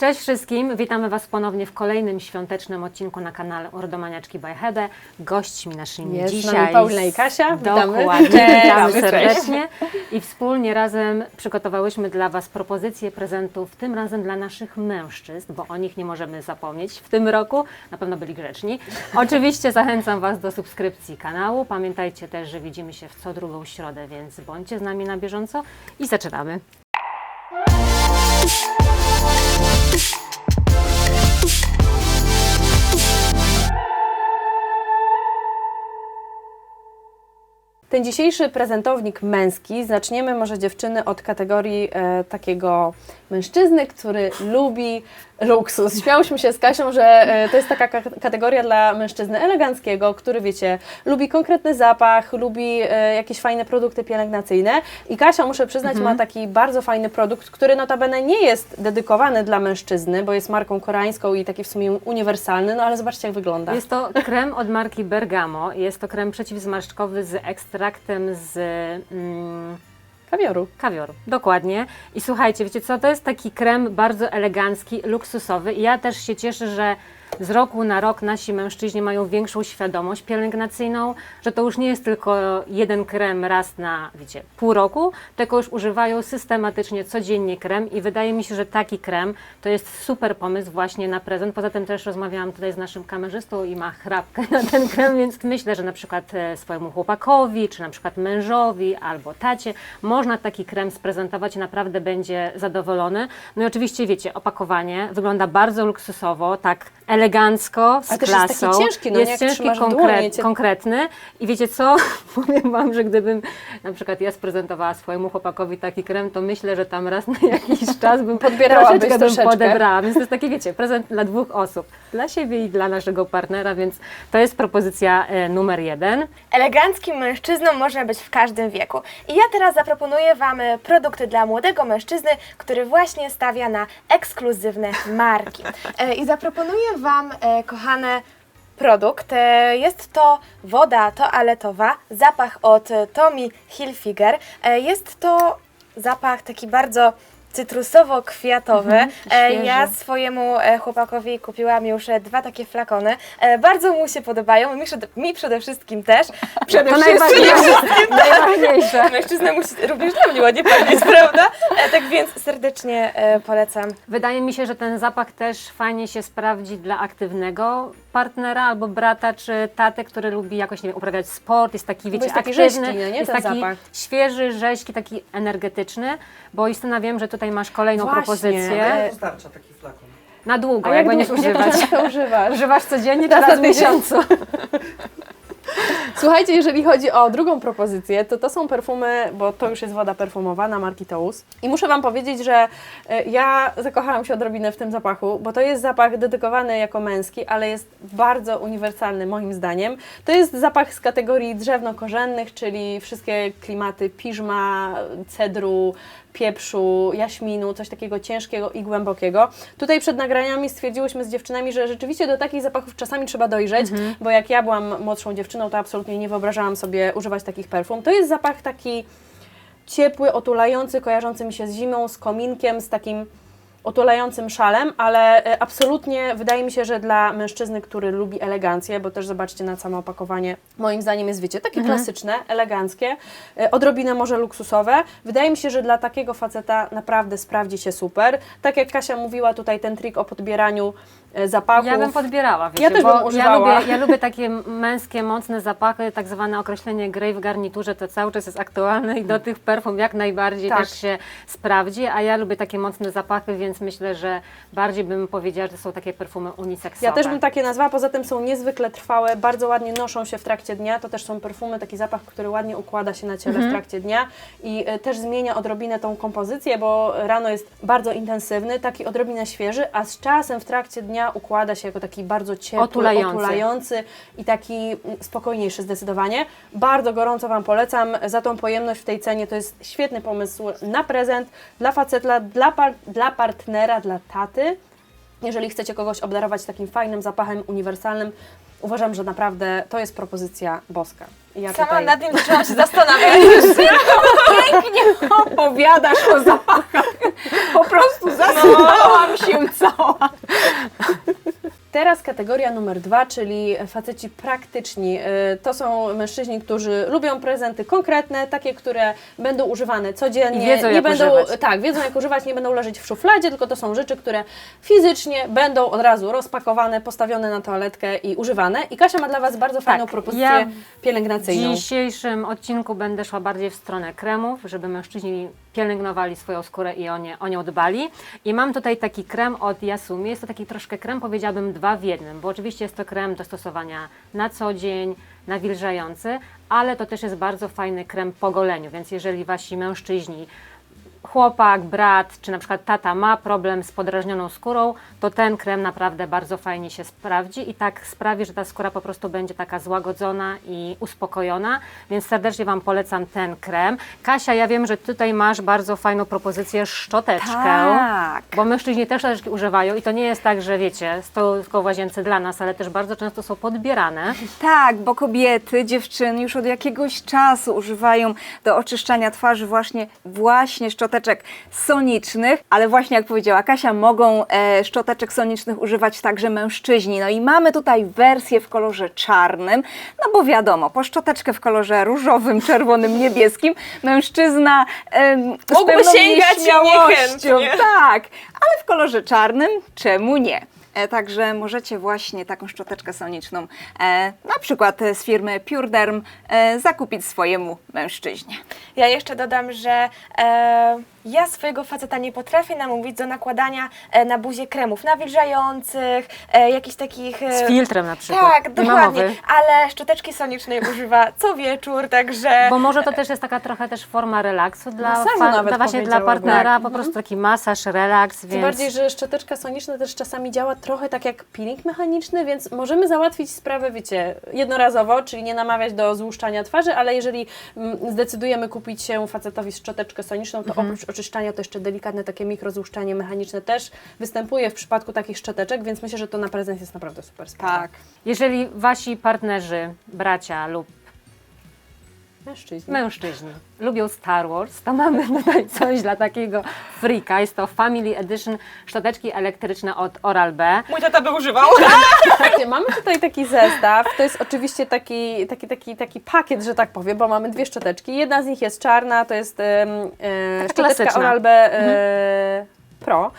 Cześć wszystkim, witamy Was ponownie w kolejnym świątecznym odcinku na kanale Ordomaniaczki by Hebe. Gośćmi naszymi Jest dzisiaj... nami Paulina i Kasia. Witamy. Dokładnie, witamy Witamy, serdecznie. I wspólnie razem przygotowałyśmy dla Was propozycje prezentów, tym razem dla naszych mężczyzn, bo o nich nie możemy zapomnieć w tym roku. Na pewno byli grzeczni. Oczywiście zachęcam Was do subskrypcji kanału. Pamiętajcie też, że widzimy się w co drugą środę, więc bądźcie z nami na bieżąco i zaczynamy. Ten dzisiejszy prezentownik męski zaczniemy może dziewczyny od kategorii e, takiego mężczyzny, który lubi luksus. Śmiałyśmy się z Kasią, że e, to jest taka ka- kategoria dla mężczyzny eleganckiego, który wiecie, lubi konkretny zapach, lubi e, jakieś fajne produkty pielęgnacyjne i Kasia, muszę przyznać, ma taki bardzo fajny produkt, który notabene nie jest dedykowany dla mężczyzny, bo jest marką koreańską i taki w sumie uniwersalny, no ale zobaczcie jak wygląda. Jest to krem od marki Bergamo. Jest to krem przeciwzmarszczkowy z ekstraktem z mm, Kawioru. kawioru. Dokładnie. I słuchajcie, wiecie co, to jest taki krem bardzo elegancki, luksusowy i ja też się cieszę, że z roku na rok nasi mężczyźni mają większą świadomość pielęgnacyjną, że to już nie jest tylko jeden krem raz na, wiecie, pół roku, tylko już używają systematycznie, codziennie krem i wydaje mi się, że taki krem to jest super pomysł właśnie na prezent. Poza tym też rozmawiałam tutaj z naszym kamerzystą i ma chrapkę na ten krem, więc myślę, że na przykład e, swojemu chłopakowi, czy na przykład mężowi albo tacie można taki krem sprezentować i naprawdę będzie zadowolony. No i oczywiście wiecie, opakowanie wygląda bardzo luksusowo, tak elegancko, z Ale też jest taki klasą. ciężki, no nie? jest Jak ciężki, trzymasz w konkre- dłoni, cię- konkretny i wiecie co, powiem Wam, że gdybym na przykład ja sprezentowała swojemu chłopakowi taki krem, to myślę, że tam raz na jakiś czas bym Podbierałabyś troszeczkę bym troszeczkę. podebrała, więc to jest taki, wiecie, prezent dla dwóch osób, dla siebie i dla naszego partnera, więc to jest propozycja e, numer jeden. Eleganckim mężczyzną można być w każdym wieku. I ja teraz zaproponuję Wam e, produkty dla młodego mężczyzny, który właśnie stawia na ekskluzywne marki. E, I zaproponuję Wam, e, kochane, produkt. E, Jest to woda toaletowa, zapach od e, Tommy Hilfiger. E, Jest to zapach taki bardzo cytrusowo-kwiatowy. E, świeży. Ja swojemu e, chłopakowi kupiłam już e, dwa takie flakony. E, Bardzo mu się podobają, mi, przede- mi przede wszystkim też. Przede To wszystkim najważniejsze. najważniejsze. mężczyzna musi również dla mnie ładnie pachnieć, prawda? E, Tak więc serdecznie e, polecam. Wydaje mi się, że ten zapach też fajnie się sprawdzi dla aktywnego partnera albo brata czy taty, który lubi jakoś, nie wiem, uprawiać sport, jest taki, wiecie, jest taki aktywny, rzeźki, no nie, jest ten taki zapach. świeży, rzeźki, taki energetyczny, bo Justyna wiem, że tutaj masz kolejną Właśnie, propozycję e, Wystarcza taki flakon. na długo, A jak, jak będziesz używać. używasz? Używasz codziennie czy Raz w miesiącu? Słuchajcie, jeżeli chodzi o drugą propozycję, to to są perfumy, bo to już jest woda perfumowana marki Tous. I muszę Wam powiedzieć, że e, ja zakochałam się odrobinę w tym zapachu, bo to jest zapach dedykowany jako męski, ale jest bardzo uniwersalny moim zdaniem. To jest zapach z kategorii drzewno-korzennych, czyli wszystkie klimaty piżma, cedru, pieprzu, jaśminu, coś takiego ciężkiego i głębokiego. Tutaj przed nagraniami stwierdziłyśmy z dziewczynami, że rzeczywiście do takich zapachów czasami trzeba dojrzeć, bo jak ja byłam młodszą dziewczyną, to absolutnie nie wyobrażałam sobie używać takich perfum. To jest zapach taki ciepły, otulający, kojarzący mi się z zimą, z kominkiem, z takim otulającym szalem, ale e, absolutnie wydaje mi się, że dla mężczyzny, który lubi elegancję, bo też zobaczcie na samo opakowanie, moim zdaniem jest, wiecie, takie klasyczne, eleganckie, e, odrobinę może luksusowe. Wydaje mi się, że dla takiego faceta naprawdę sprawdzi się super. Tak jak Kasia mówiła tutaj, ten trik o podbieraniu e, zapachów. Ja bym podbierała, wiecie, Ja też bym używała. Ja lubię, ja lubię takie męskie, mocne zapachy, tak zwane określenie grey w garniturze, to cały czas jest aktualne i do tych perfum jak najbardziej Tak. też się sprawdzi, a ja lubię takie mocne zapachy, więc myślę, że bardziej bym powiedziała, że to są takie perfumy uniseksowe. Ja też bym takie nazwała, poza tym są niezwykle trwałe, bardzo ładnie noszą się w trakcie dnia. To też są perfumy, taki zapach, który ładnie układa się na ciele Mhm. w trakcie dnia i e, też zmienia odrobinę tą kompozycję, bo rano jest bardzo intensywny, taki odrobinę świeży, a z czasem w trakcie dnia układa się jako taki bardzo ciepły, Otulający. otulający i taki mm, spokojniejszy zdecydowanie. Bardzo gorąco Wam polecam za tą pojemność w tej cenie. To jest świetny pomysł na prezent dla faceta, dla, par- dla partnera, dla taty. Jeżeli chcecie kogoś obdarować takim fajnym zapachem uniwersalnym, uważam, że naprawdę to jest propozycja boska. Ja Sama tutaj... nad nim zaczęłam się zastanawiać. Pięknie opowiadasz o zapachach. Po prostu zasypałam się cała. Kategoria numer dwa, czyli faceci praktyczni. Y, To są mężczyźni, którzy lubią prezenty konkretne, takie, które będą używane codziennie. I wiedzą, nie jak będą, używać. Tak, wiedzą jak używać, nie będą leżeć w szufladzie, tylko to są rzeczy, które fizycznie będą od razu rozpakowane, postawione na toaletkę i używane. I Kasia ma dla Was bardzo fajną propozycję ja pielęgnacyjną. W dzisiejszym odcinku będę szła bardziej w stronę kremów, żeby mężczyźni pielęgnowali swoją skórę i o, nie, o nią dbali. I mam tutaj taki krem od Yasumi. Jest to taki troszkę krem, powiedziałabym, dwa w jednym, bo oczywiście jest to krem do stosowania na co dzień, nawilżający, ale to też jest bardzo fajny krem po goleniu, więc jeżeli wasi mężczyźni chłopak, brat czy na przykład tata ma problem z podrażnioną skórą, to ten krem naprawdę bardzo fajnie się sprawdzi i tak sprawi, że ta skóra po prostu będzie taka złagodzona i uspokojona, więc serdecznie Wam polecam ten krem. Kasia, ja wiem, że tutaj masz bardzo fajną propozycję szczoteczkę. Tak. Bo mężczyźni też szczoteczki używają i to nie jest tak, że wiecie, stoją tylko w łazience dla nas, ale też bardzo często są podbierane. Tak, bo kobiety, dziewczyny już od jakiegoś czasu używają do oczyszczania twarzy właśnie, właśnie szczoteczek sonicznych, ale właśnie jak powiedziała Kasia, mogą e, szczoteczek sonicznych używać także mężczyźni. No i mamy tutaj wersję w kolorze czarnym, no bo wiadomo, po szczoteczkę w kolorze różowym, czerwonym, niebieskim mężczyzna z Mógłby pewną sięgać nieśmiałością, niechętnie. tak, ale w kolorze czarnym czemu nie? E, Także możecie właśnie taką szczoteczkę soniczną, e, na przykład z firmy PureDerm, e, zakupić swojemu mężczyźnie. Ja jeszcze dodam, że ja swojego faceta nie potrafię namówić do nakładania e, na buzię kremów nawilżających, e, jakichś takich... E, Z filtrem na przykład. Tak, Nie ma dokładnie, mowy. ale szczoteczki sonicznej używa co wieczór, także... Bo może to też jest taka trochę też forma relaksu dla, Masażu fa- nawet dla właśnie dla powiedziałabym. partnera, po prostu taki masaż, relaks, Tym więc bardziej, że szczoteczka soniczna też czasami działa trochę tak jak peeling mechaniczny, więc możemy załatwić sprawę, wiecie, jednorazowo, czyli nie namawiać do złuszczania twarzy, ale jeżeli mm, zdecydujemy kupić się facetowi szczoteczkę soniczną, to oprócz oczyszczania to jeszcze delikatne takie mikrozłuszczanie mechaniczne też występuje w przypadku takich szczoteczek, więc myślę, że to na prezent jest naprawdę super sprawa. Tak. jeżeli wasi partnerzy, bracia lub Mężczyźni. mężczyźni lubią Star Wars, to mamy tutaj coś dla takiego freaka. Jest to Family Edition szczoteczki elektryczne od Oral-B. Mój tata by używał. Słuchajcie, mamy tutaj taki zestaw. To jest oczywiście taki, taki, taki, taki pakiet, że tak powiem, bo mamy dwie szczoteczki. Jedna z nich jest czarna, to jest em, e, szczoteczka klasyczna. Oral-B e, Pro.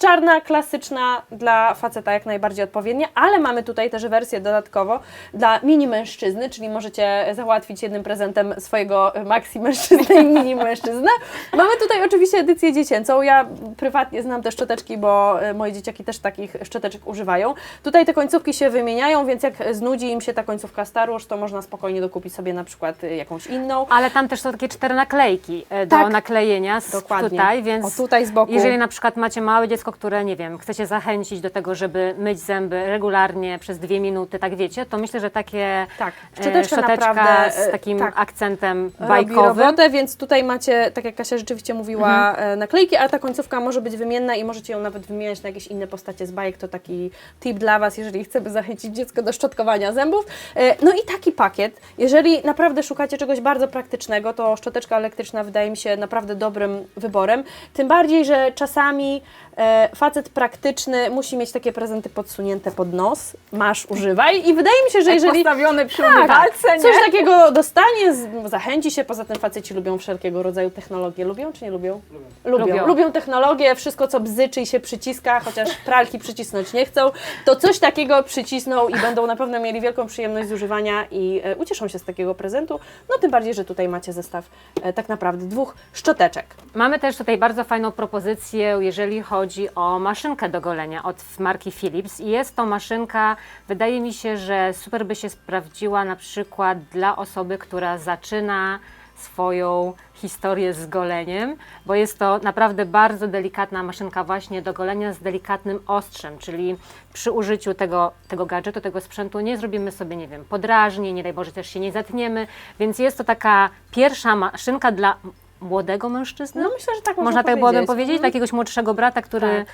Czarna, klasyczna, dla faceta jak najbardziej odpowiednia, ale mamy tutaj też wersję dodatkowo dla mini mężczyzny, czyli możecie załatwić jednym prezentem swojego maxi mężczyznę i mini mężczyznę. Mamy tutaj oczywiście edycję dziecięcą. Ja prywatnie znam te szczoteczki, bo e, moje dzieciaki też takich szczoteczek używają. Tutaj te końcówki się wymieniają, więc jak znudzi im się ta końcówka Star Wars, to można spokojnie dokupić sobie na przykład e, jakąś inną. Ale tam też są takie cztery naklejki e, do Tak. naklejenia z, Dokładnie. tutaj, więc O, tutaj z boku. jeżeli na przykład macie małe dziecko, które, nie wiem, chcecie zachęcić do tego, żeby myć zęby regularnie przez dwie minuty, tak wiecie, to myślę, że takie Tak, e, szczoteczka naprawdę, z takim tak. akcentem robi bajkowym. robotę, więc tutaj macie, tak jak Kasia rzeczywiście mówiła, e, naklejki, ale ta końcówka może być wymienna i możecie ją nawet wymieniać na jakieś inne postacie z bajek. To taki tip dla Was, jeżeli chcemy zachęcić dziecko do szczotkowania zębów. E, No i taki pakiet. Jeżeli naprawdę szukacie czegoś bardzo praktycznego, to szczoteczka elektryczna wydaje mi się naprawdę dobrym wyborem. Tym bardziej, że czasami e, facet praktyczny musi mieć takie prezenty podsunięte pod nos. Masz, używaj. I wydaje mi się, że jeżeli... Postawiony przy Tak, nie? coś takiego dostanie, z- zachęci się, poza tym faceci lubią wszelkiego rodzaju technologie. Lubią czy nie lubią? Lubią. Lubią, Lubią. technologię, wszystko co bzyczy i się przyciska, chociaż pralki przycisnąć nie chcą, to coś takiego przycisną i będą na pewno mieli wielką przyjemność z używania i e, ucieszą się z takiego prezentu. No tym bardziej, że tutaj macie zestaw e, tak naprawdę dwóch szczoteczek. Mamy też tutaj bardzo fajną propozycję, jeżeli chodzi o maszynkę do golenia od marki Philips. I jest to maszynka, wydaje mi się, że super by się sprawdziła na przykład dla osoby, która zaczyna swoją historię z goleniem, bo jest to naprawdę bardzo delikatna maszynka właśnie do golenia z delikatnym ostrzem, czyli przy użyciu tego, tego gadżetu, tego sprzętu nie zrobimy sobie, nie wiem, podrażni, nie daj Boże też się nie zatniemy, więc jest to taka pierwsza maszynka dla młodego mężczyzny. No myślę, że tak Można można tak byłoby powiedzieć. Mhm. takiegoś młodszego brata, który Tak.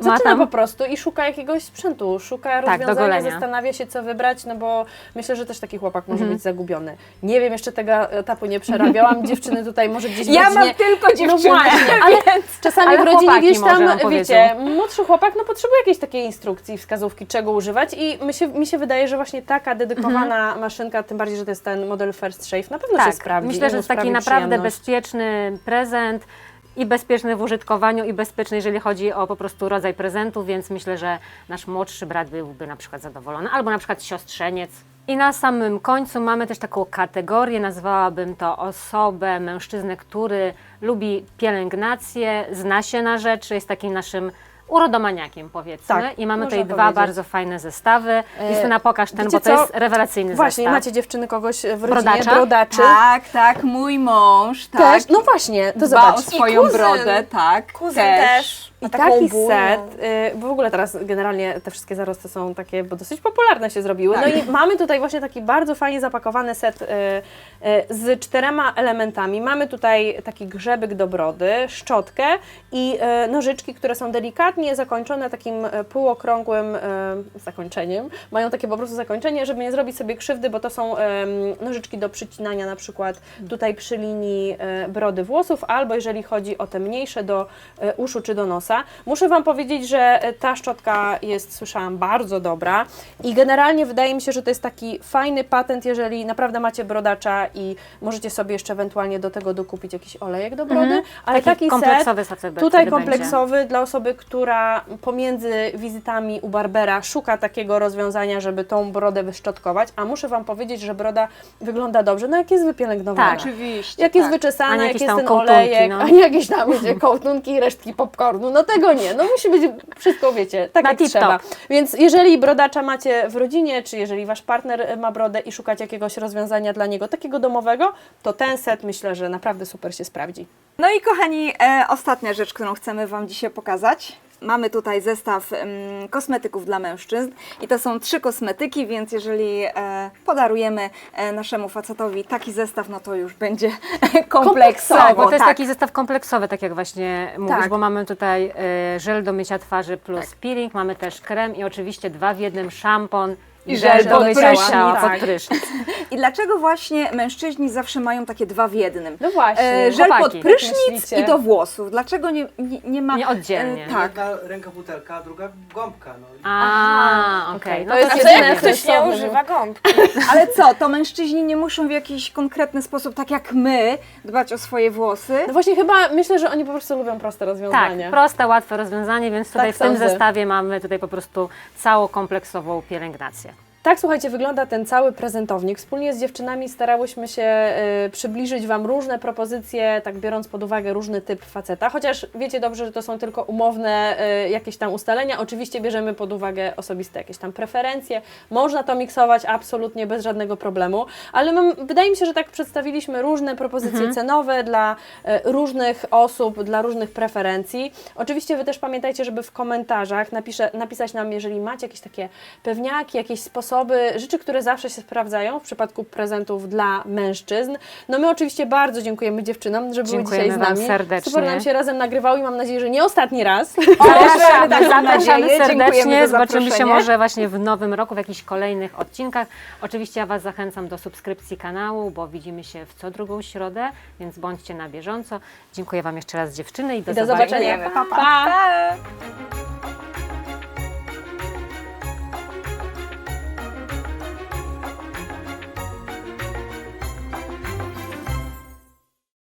Zaczyna tam- po prostu i szuka jakiegoś sprzętu, szuka do rozwiązania, zastanawia się, co wybrać, no bo myślę, że też taki chłopak może Mhm. być zagubiony. Nie wiem, jeszcze tego etapu nie przerabiałam. Dziewczyny tutaj może gdzieś Ja mam rodzinie... tylko No dziewczynę. właśnie, ale czasami Ale w rodzinie gdzieś tam, wiecie, młodszy chłopak no potrzebuje jakiejś takiej instrukcji, wskazówki, czego używać i mi się, mi się wydaje, że właśnie taka dedykowana maszynka, tym bardziej, że to jest ten model First Shave, na pewno się Tak, sprawdzi. myślę, że mu jest taki naprawdę bezpieczny prezent i bezpieczny w użytkowaniu i bezpieczny, jeżeli chodzi o po prostu rodzaj prezentu, więc myślę, że nasz młodszy brat byłby na przykład zadowolony, albo na przykład siostrzeniec. I na samym końcu mamy też taką kategorię, nazwałabym to osobę, mężczyznę, który lubi pielęgnację, zna się na rzeczy, jest takim naszym urodomaniakiem powiedzmy. Tak, I mamy tutaj dwa powiedzieć. bardzo fajne zestawy. Justyna, pokaż ten, wiecie bo to co? jest rewelacyjny Właśnie, zestaw. macie dziewczyny kogoś w rodzinie, Brodacza? brodaczy. Tak, tak, mój mąż, tak. Też, no właśnie, to Dba zobacz. o swoją kuzyn. brodę, tak. Kuzyn też. I taką taki set, y, bo w ogóle teraz generalnie te wszystkie zarosty są takie, bo dosyć popularne się zrobiły. No i mamy tutaj właśnie taki bardzo fajnie zapakowany set y, y, z czterema elementami. Mamy tutaj taki grzebyk do brody, szczotkę i y, nożyczki, które są delikatnie zakończone takim y, półokrągłym y, zakończeniem. Mają takie po prostu zakończenie, żeby nie zrobić sobie krzywdy, bo to są y, nożyczki do przycinania na przykład tutaj przy linii y, brody włosów, albo jeżeli chodzi o te mniejsze do y, uszu czy do nosa. Muszę Wam powiedzieć, że y, ta szczotka jest, słyszałam, bardzo dobra i generalnie wydaje mi się, że to jest taki fajny patent, jeżeli naprawdę macie brodacza i możecie sobie jeszcze ewentualnie do tego dokupić jakiś olejek do brody, ale Taki taki kompleksowy set, set tutaj wtedy będzie. kompleksowy dla osoby, która pomiędzy wizytami u Barbera szuka takiego rozwiązania, żeby tą brodę wyszczotkować, a muszę Wam powiedzieć, że broda wygląda dobrze, no jak jest wypielęgnowana. Tak. Oczywiście. Jak jest tak. A wyczesana, jak jakieś jest tam ten kołtunki, olejek, no. a nie jakieś tam kołtunki i resztki popcornu. No tego nie. No musi być wszystko, wiecie, tak Na jak tip-top. trzeba. Więc jeżeli brodacza macie w rodzinie, czy jeżeli wasz partner ma brodę i szukacie jakiegoś rozwiązania dla niego takiego domowego, to ten set myślę, że naprawdę super się sprawdzi. No i kochani, e, ostatnia rzecz, którą chcemy Wam dzisiaj pokazać. Mamy tutaj zestaw kosmetyków dla mężczyzn i to są trzy kosmetyki, więc jeżeli e, podarujemy e, naszemu facetowi taki zestaw, no to już będzie kompleksowo. Tak, bo to jest tak. taki zestaw kompleksowy, tak jak właśnie mówisz, Tak. bo mamy tutaj y, żel do mycia twarzy plus peeling, mamy też krem i oczywiście dwa w jednym szampon i, żel do pod mycia prysznic, ciała tak. pod prysznic. I dlaczego właśnie mężczyźni zawsze mają takie dwa w jednym? No właśnie. E, żel pod chłopaki, prysznic jak myślicie? i do włosów. Dlaczego nie, nie, nie ma... Nie oddzielnie. e, tak. Jedna ręka butelka, a druga gąbka. No. A, okej. to No jest to co jedyne, jak ktoś nie sensowne, używa gąbki? Ale co, to mężczyźni nie muszą w jakiś konkretny sposób, tak jak my, dbać o swoje włosy? No właśnie chyba myślę, że oni po prostu lubią proste tak, rozwiązania. proste, łatwe rozwiązanie, więc tutaj Tak w tym sądzę. zestawie mamy tutaj po prostu całą kompleksową pielęgnację. Tak, słuchajcie, wygląda ten cały prezentownik. Wspólnie z dziewczynami starałyśmy się y, przybliżyć Wam różne propozycje, tak biorąc pod uwagę różny typ faceta, chociaż wiecie dobrze, że to są tylko umowne y, jakieś tam ustalenia. Oczywiście bierzemy pod uwagę osobiste jakieś tam preferencje. Można to miksować absolutnie bez żadnego problemu, ale mam, wydaje mi się, że tak przedstawiliśmy różne propozycje cenowe dla y, różnych osób, dla różnych preferencji. Oczywiście Wy też pamiętajcie, żeby w komentarzach napisze, napisać nam, jeżeli macie jakieś takie pewniaki, jakieś sposoby, rzeczy, które zawsze się sprawdzają w przypadku prezentów dla mężczyzn. No my oczywiście bardzo dziękujemy dziewczynom, że były Dziękujemy dzisiaj z wam nami. serdecznie. Super nam się razem nagrywały i mam nadzieję, że nie ostatni raz. Zapraszamy, Tak, zapraszamy nadzieję. Dziękujemy serdecznie. za Zobaczymy się zaproszenie. może właśnie w nowym roku, w jakichś kolejnych odcinkach. Oczywiście ja Was zachęcam do subskrypcji kanału, bo widzimy się w co drugą środę, więc bądźcie na bieżąco. Dziękuję Wam jeszcze raz dziewczyny i do, I do zobaczenia. Pa, pa. pa. pa.